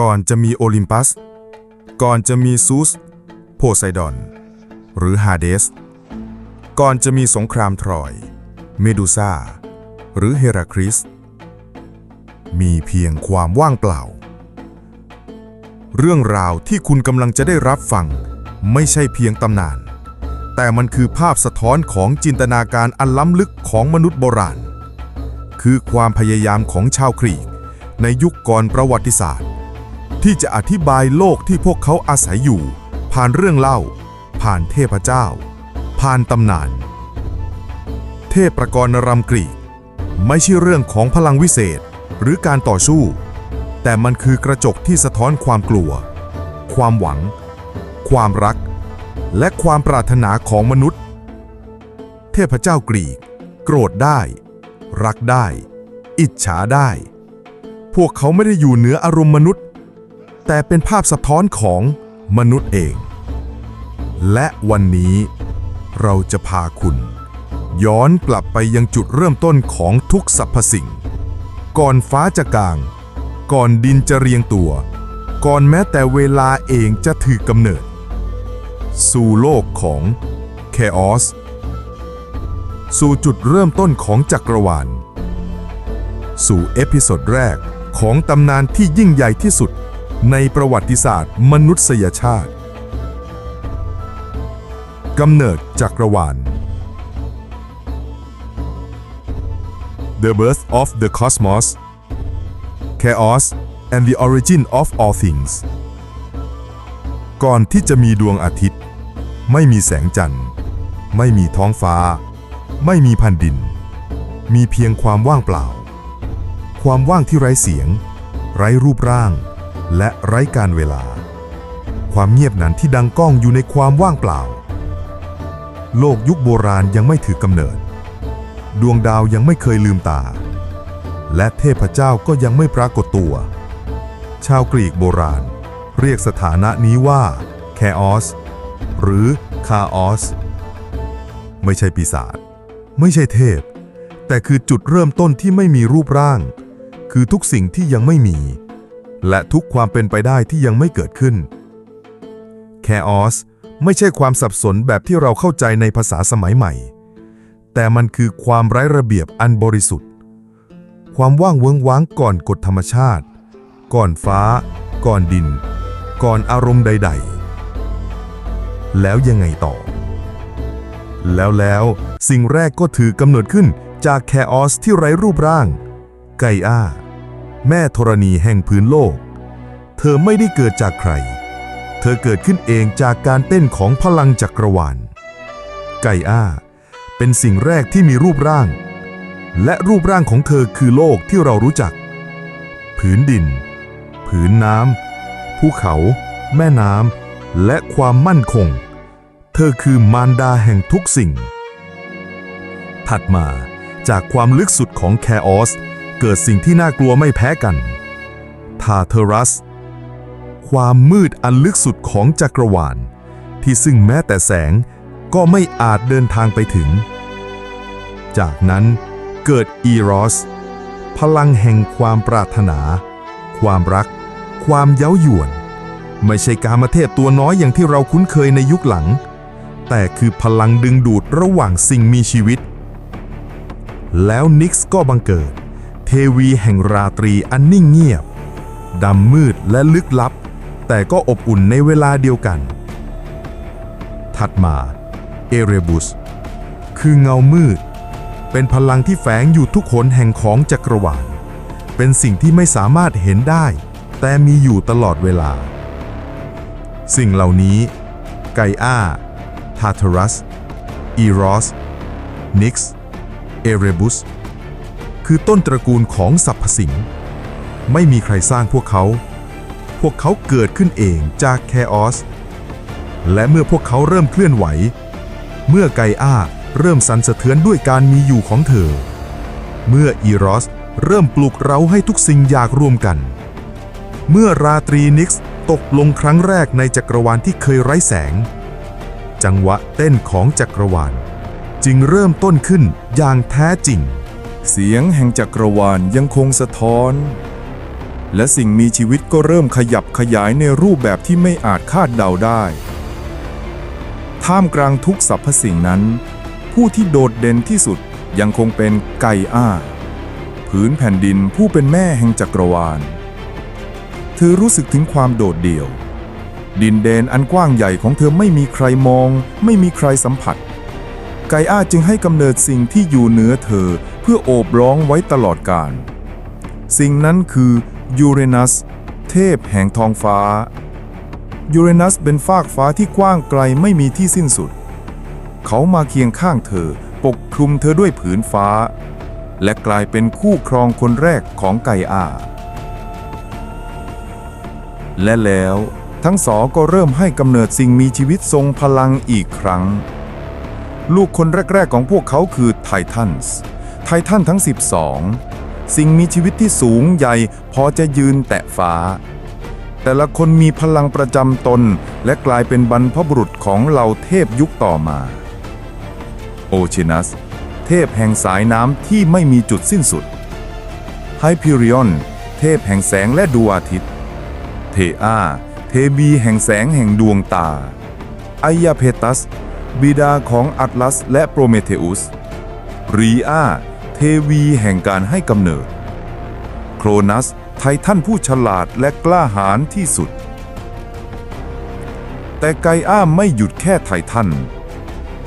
ก่อนจะมีโอลิมปัส ก่อนจะมีซูส โพไซดอน หรือฮาเดส ก่อนจะมีสงครามทรอย เมดูซาหรือเฮราคริส มีเพียงความว่างเปล่า เรื่องราวที่คุณกำลังจะได้รับฟังไม่ใช่เพียงตำนาน แต่มันคือภาพสะท้อนของจินตนาการอันล้ำลึกของมนุษย์โบราณ คือความพยายามของชาวกรีกในยุคก่อนประวัติศาสตร์ ที่จะอธิบายโลกที่พวกเขาอาศัยอยู่ ผ่านเรื่องเล่า ผ่านเทพเจ้า ผ่านตำนาน เทพประกรณรำกรีก ไม่ใช่เรื่องของพลังวิเศษหรือการต่อสู้ แต่มันคือกระจกที่สะท้อนความกลัว ความหวัง ความรัก และความปรารถนาของมนุษย์ เทพเจ้ากรีก โกรธได้ รักได้ อิจฉาได้ พวกเขาไม่ได้อยู่เหนืออารมณ์มนุษย์ แต่เป็นภาพสะท้อนของมนุษย์เอง และวันนี้เราจะพาคุณ ย้อนกลับไปยังจุดเริ่มต้นของทุกสรรพสิ่ง ก่อนฟ้าจะกลาง ก่อนดินจะเรียงตัว ก่อนแม้แต่เวลาเองจะถือกำเนิด สู่โลกของ Chaos สู่จุดเริ่มต้นของจักรวาล สู่เอพิโซดแรกของตำนานที่ยิ่งใหญ่ที่สุด ในประวัติศาสตร์มนุษยชาติกำเนิดจักรวาล The birth of the cosmos Chaos and the origin of all things ก่อนที่จะมีดวงอาทิตย์ ไม่มีแสงจันทร์ ไม่มีท้องฟ้า ไม่มีแผ่นดิน มีเพียงความว่างเปล่า ความว่างที่ไร้เสียง ไร้รูปร่าง และไร้การเวลา ความเงียบนั้นที่ดังก้องอยู่ในความว่างเปล่า โลกยุคโบราณยังไม่ถือกำเนิด ดวงดาวยังไม่เคยลืมตา และเทพเจ้าก็ยังไม่ปรากฏตัว ชาวกรีกโบราณ เรียกสถานะนี้ว่า Chaos หรือ Chaos ไม่ใช่ปีศาจไม่ใช่เทพ แต่คือจุดเริ่มต้นที่ไม่มีรูปร่าง คือทุกสิ่งที่ยังไม่มี และทุกความเป็นไปได้ที่ยังไม่เกิดขึ้น Chaos ไม่ใช่ความสับสนแบบที่เราเข้าใจในภาษาสมัยใหม่ แต่มันคือความไร้ระเบียบอันบริสุทธิ์ ความว่างเวิ้งว้างก่อนกฎธรรมชาติ ก่อนฟ้า ก่อนดิน ก่อนอารมณ์ใด ๆ แล้วยังไงต่อ แล้วแล้วสิ่งแรกก็ถือกำเนิดขึ้นจากแคออสที่ไร้รูปร่าง ไกอา แม่ธรณีแห่งพื้นโลก เธอไม่ได้เกิดจากใคร เธอเกิดขึ้นเองจากการเต้นของพลังจักรวาล ไก่อาเป็นสิ่งแรกที่มีรูปร่าง และรูปร่างของเธอคือโลกที่เรารู้จัก ผืนดิน ผืนน้ำภูเขา แม่น้ำและความมั่นคง เธอคือมารดาแห่งทุกสิ่ง ถัดมาจากความลึกสุดของแคออส เกิดสิ่งที่น่ากลัวไม่แพ้กัน ทาเทรัส ความมืดอันลึกสุดของจักรวาล ที่ซึ่งแม้แต่แสงก็ไม่อาจเดินทางไปถึง จากนั้นเกิดอีรอส พลังแห่งความปรารถนา ความรัก ความเย้ายวน ไม่ใช่กามเทพตัวน้อยอย่างที่เราคุ้นเคยในยุคหลัง แต่คือพลังดึงดูดระหว่างสิ่งมีชีวิต แล้วนิกส์ก็บังเกิด เทวีแห่งราตรีอันนิ่งเงียบ ดำมืดและลึกลับ แต่ก็อบอุ่นในเวลาเดียวกัน ถัดมา เอเรบุส คือเงามืด เป็นพลังที่แฝงอยู่ทุกขนแห่งของจักรวาล เป็นสิ่งที่ไม่สามารถเห็นได้ แต่มีอยู่ตลอดเวลา สิ่งเหล่านี้ ไกอาทาทรัส อีรอส นิกส์ เอเรบุส คือต้นตระกูลของสรรพสิ่ง ไม่มีใครสร้างพวกเขา พวกเขาเกิดขึ้นเองจากแคออส และเมื่อพวกเขาเริ่มเคลื่อนไหว เมื่อไกอาเริ่มสั่นสะเทือนด้วยการมีอยู่ของเธอ เมื่ออีรอสเริ่มปลุกเราให้ทุกสิ่งอยากรวมกัน เมื่อราตรีนิกส์ตกลงครั้งแรกในจักรวาลที่เคยไร้แสง จังหวะเต้นของจักรวาล จึงเริ่มต้นขึ้นอย่างแท้จริง เสียงแห่งจักรวาลยังคงสะท้อน และสิ่งมีชีวิตก็เริ่มขยับขยายในรูปแบบที่ไม่อาจคาดเดาได้ ท่ามกลางทุกสรรพสิ่งนั้น ผู้ที่โดดเด่นที่สุดยังคงเป็นไกอ้าผืนแผ่นดินผู้เป็นแม่แห่งจักรวาล เธอรู้สึกถึงความโดดเดี่ยว ดินแดนอันกว้างใหญ่ของเธอไม่มีใครมอง ไม่มีใครสัมผัส ไกอ้าจึงให้กำเนิดสิ่งที่อยู่เหนือเธอ เพื่อโอบร้องไว้ตลอดกาลสิ่งนั้นคือยูเรนัส เทพแห่งท้องฟ้า ยูเรนัสเป็นฟากฟ้าที่กว้างไกลไม่มีที่สิ้นสุด เขามาเคียงข้างเธอปกคลุมเธอด้วยผืนฟ้า และกลายเป็นคู่ครองคนแรกของไกอาและแล้วทั้งสองก็เริ่มให้กำเนิดสิ่งมีชีวิตทรงพลังอีกครั้ง ลูกคนแรก ๆ ของพวกเขาคือไททันส์ ททันทั้ง 12 สิ่งมีชีวิตที่สูงใหญ่พอจะยืนแตะฟ้า แต่ละคนมีพลังประจำตน และกลายเป็นบรรพบุรุษของเหล่าเทพยุคต่อมา โอชินัส เทพแห่งสายน้ำที่ไม่มีจุดสิ้นสุดไฮพิริออนเทพแห่งแสงและดวงอาทิตย์ เทอาเทบีแห่งแสงแห่งดวงตาไอยาเพตัส บิดาของอัตลัสและโปรเมเทอุสรีอา ทวีแห่งการให้กำเนิด โครนัส ไททันผู้ฉลาดและกล้าหาญที่สุด แต่ไกอ้าไม่หยุดแค่ไททัน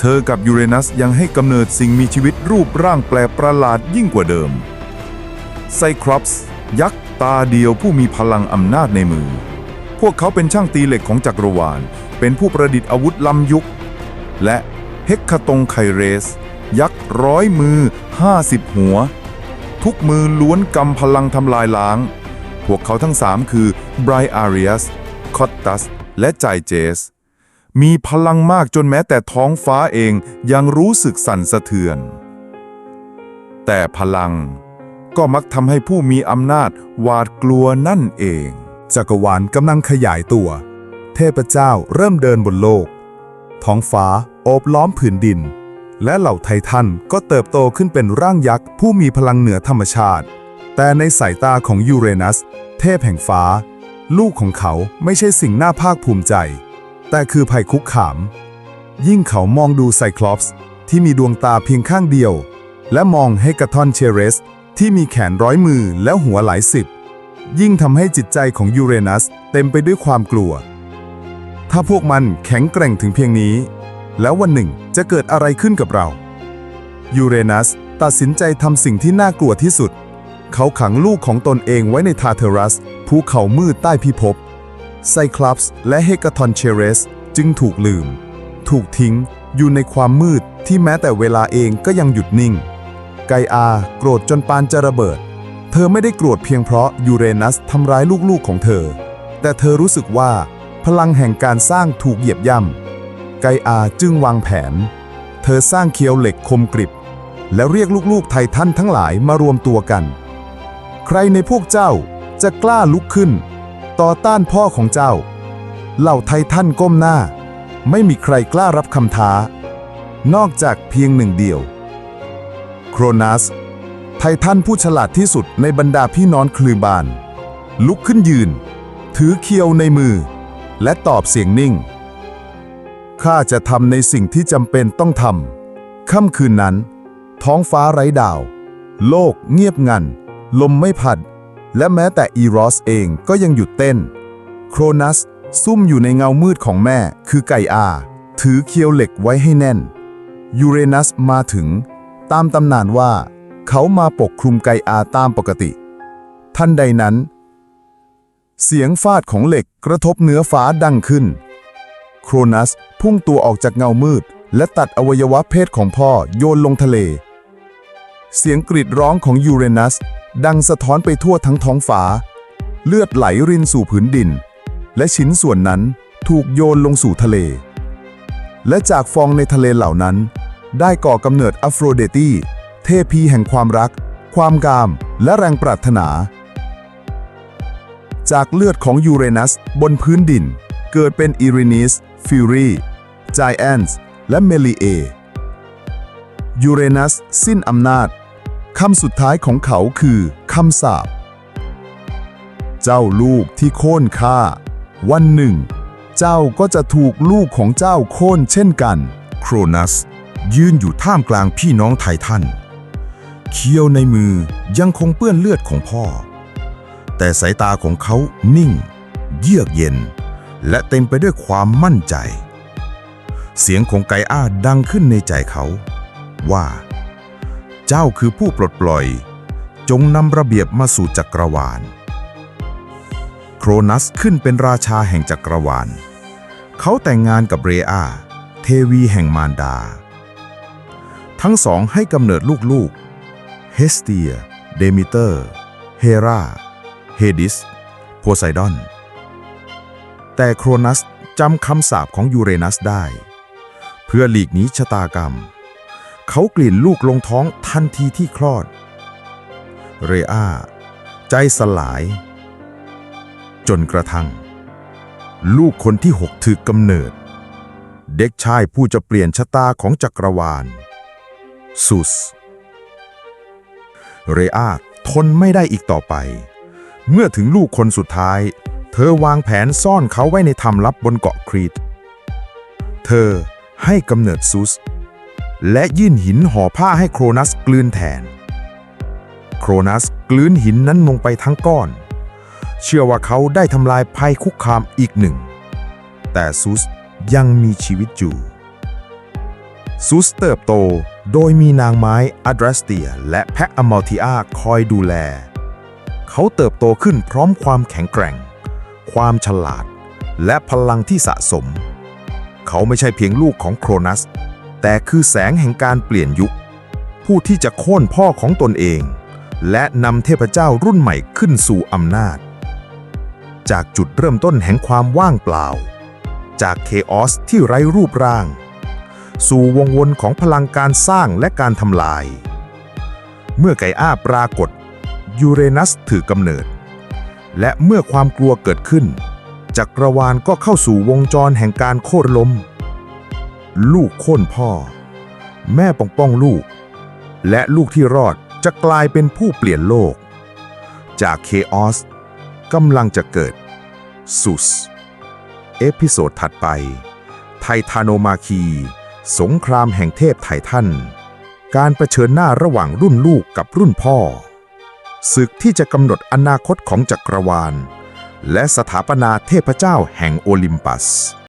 เธอกับยูเรนัสยังให้กำเนิดสิ่งมีชีวิตรูปร่างแปลกประหลาดยิ่งกว่าเดิม ไซครอปส์ยักษ์ตาเดียวผู้มีพลังอำนาจในมือ พวกเขาเป็นช่างตีเหล็กของจักรวาล เป็นผู้ประดิษฐ์อาวุธล้ำยุค และเฮกคาตงไคเรส ยักษ์ร้อยมือ50หัว ทุกมือล้วนกำพลังทำลายล้าง พวกเขาทั้งสามคือไบรอาริอัสคอตตัส และไจเจส มีพลังมากจนแม้แต่ท้องฟ้าเองยังรู้สึกสั่นสะเทือน แต่พลังก็มักทำให้ผู้มีอำนาจหวาดกลัวนั่นเอง จักรวาลกำลังขยายตัว เทพเจ้าเริ่มเดินบนโลก ท้องฟ้าโอบล้อมผืนดิน และเหล่าไททันก็เติบโตขึ้นเป็นร่างยักษ์ผู้มีพลังเหนือธรรมชาติ แต่ในสายตาของยูเรนัส เทพแห่งฟ้า ลูกของเขาไม่ใช่สิ่งน่าภาคภูมิใจ แต่คือภัยคุกคาม ยิ่งเขามองดูไซคลอปส์ที่มีดวงตาเพียงข้างเดียว และมองเฮกาทอนเชเรส ที่มีแขนร้อยมือและหัวหลายสิบ ยิ่งทำให้จิตใจของยูเรนัสเต็มไปด้วยความกลัว ถ้าพวกมันแข็งแกร่งถึงเพียงนี้ แล้ววันหนึ่งจะเกิดอะไรขึ้นกับเรา ยูเรนัสตัดสินใจทำสิ่งที่น่ากลัวที่สุด เขาขังลูกของตนเองไว้ในทาเทรัส ภูเขามืดใต้พิภพ ไซคลอปส์และเฮกาทอนเชเรสจึงถูกลืม ถูกทิ้งอยู่ในความมืดที่แม้แต่เวลาเองก็ยังหยุดนิ่ง ไกอาโกรธจนปานจะระเบิด เธอไม่ได้โกรธเพียงเพราะยูเรนัสทำร้ายลูกๆของเธอ แต่เธอรู้สึกว่า พลังแห่งการสร้างถูกเหยียบย่ำ ไกอาจึงวางแผน เธอสร้างเคียวเหล็กคมกริบ แล้วเรียกลูกๆไททันทั้งหลายมารวมตัวกัน ใครในพวกเจ้าจะกล้าลุกขึ้น ต่อต้านพ่อของเจ้า เหล่าไททันก้มหน้า ไม่มีใครกล้ารับคำท้า นอกจากเพียงหนึ่งเดียว โครนัส ไททันผู้ฉลาดที่สุดในบรรดาพี่น้องคลือบาน ลุกขึ้นยืน ถือเคียวในมือ และตอบเสียงนิ่ง ข้าจะทำในสิ่งที่จำเป็นต้องทำ ค่ำคืนนั้น ท้องฟ้าไร้ดาว โลกเงียบงัน ลมไม่พัด และแม้แต่อีรอสเองก็ยังหยุดเต้น โครนัส ซุ่มอยู่ในเงามืดของแม่ คือไก่อา ถือเคียวเหล็กไว้ให้แน่น ยูเรนัสมาถึง ตามตำนานว่า เขามาปกคลุมไกอาตามปกติท่านใดนั้น เสียงฟาดของเหล็กกระทบเนื้อฟ้าดังขึ้น โครนัสพุ่งตัวออกจากเงามืด และตัดอวัยวะเพศของพ่อโยนลงทะเล เสียงกรีดร้องของยูเรนัส ดังสะท้อนไปทั่วทั้งท้องฟ้า เลือดไหลรินสู่ผืนดิน และชิ้นส่วนนั้นถูกโยนลงสู่ทะเล และจากฟองในทะเลเหล่านั้น ได้ก่อกำเนิดอัฟโรเดตีเทพีแห่งความรัก ความกาม และแรงปรารถนา จากเลือดของยูเรนัสบนพื้นดิน เกิดเป็นอิรินิส ฟิวรีไจแอนส์และเมลีเอยูเรนัสสิ้นอำนาจ คำสุดท้ายของเขาคือคำสาป เจ้าลูกที่โค่นข้าวันหนึ่ง เจ้าก็จะถูกลูกของเจ้าโค่นเช่นกัน โครนัส ยืนอยู่ท่ามกลางพี่น้องไททัน เคี้ยวในมือยังคงเปื้อนเลือดของพ่อ แต่สายตาของเขานิ่ง เยือกเย็น และเต็มไปด้วยความมั่นใจ เสียงของไกอ้าดังขึ้นในใจเขา ว่า เจ้าคือผู้ปลดปล่อย จงนำระเบียบมาสู่จักรวาล โครนัสขึ้นเป็นราชาแห่งจักรวาล เขาแต่งงานกับเรอาเทวีแห่งมารดา ทั้งสองให้กำเนิดลูกๆ เฮสเตีย เดมิเตอร์ เฮรา เฮดิส โพไซดอน แต่โครนัสจำคำสาปของยูเรนัสได้ เพื่อหลีกหนีชะตากรรม เขากลิ่นลูกลงท้องทันทีที่คลอด เรอาใจสลาย จนกระทั่ง ลูกคนที่หกถือกำเนิด เด็กชายผู้จะเปลี่ยนชะตาของจักรวาลซุสเรอาทนไม่ได้อีกต่อไป เมื่อถึงลูกคนสุดท้าย ธอวางแผนซ่อนเขาไว้ในถ้ำลับบนเกาะครีต เธอให้กำเนิดซุส และยื่นหินห่อผ้าให้โครนัสกลืนแทน โครนัสกลืนหินนั้นลงไปทั้งก้อน เชื่อว่าเขาได้ทำลายภัยคุกคามอีกหนึ่ง แต่ซุสยังมีชีวิตอยู่ ซุสเติบโตโดยมีนางไม้อะดรัสเตียและแพะอมัลติอาคอยดูแล เขาเติบโตขึ้นพร้อมความแข็งแกร่ง ความฉลาด และพลังที่สะสม เขาไม่ใช่เพียงลูกของโครนัส แต่คือแสงแห่งการเปลี่ยนยุค ผู้ที่จะโค่นพ่อของตนเอง และนำเทพเจ้ารุ่นใหม่ขึ้นสู่อำนาจ จากจุดเริ่มต้นแห่งความว่างเปล่า จากเคออสที่ไร้รูปร่าง สู่วงวนของพลังการสร้างและการทำลาย เมื่อไก่อ้าปรากฏยูเรนัสถือกำเนิด และเมื่อความกลัวเกิดขึ้น จักรวาลก็เข้าสู่วงจรแห่งการโค่นล้ม ลูกโค่นพ่อ แม่ปกป้องลูก และลูกที่รอดจะกลายเป็นผู้เปลี่ยนโลก จากเคออสกำลังจะเกิดซุสเอพิโซดถัดไป ไททานโนมาคี สงครามแห่งเทพไททัน การประเผชิญหน้าระหว่างรุ่นลูกกับรุ่นพ่อ ศึกที่จะกำหนดอนาคตของจักรวาล และสถาปนาเทพเจ้าแห่งโอลิมปัส